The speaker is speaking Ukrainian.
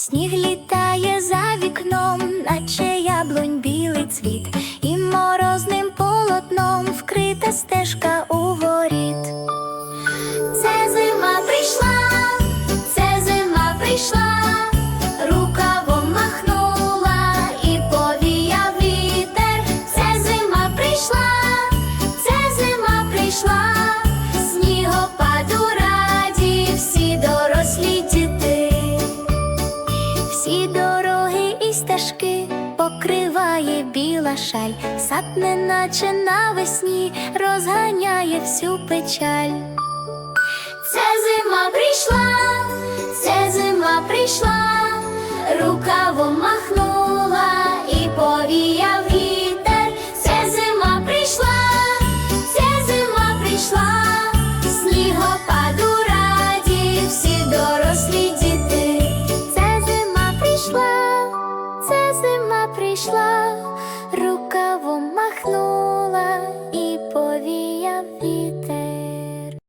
Сніг літає за вікном, наче яблунь білий цвіт, і морозним полотном вкрита стежка у воріт. Це зима прийшла, це зима прийшла, Всі дороги і стежки покриває біла шаль, сад неначе навесні розганяє всю печаль. Це зима прийшла, це зима прийшла, рукавом махнула і повіяв вітер. Це зима прийшла, це зима прийшла, прийшла, рукавом махнула і повіяв вітер.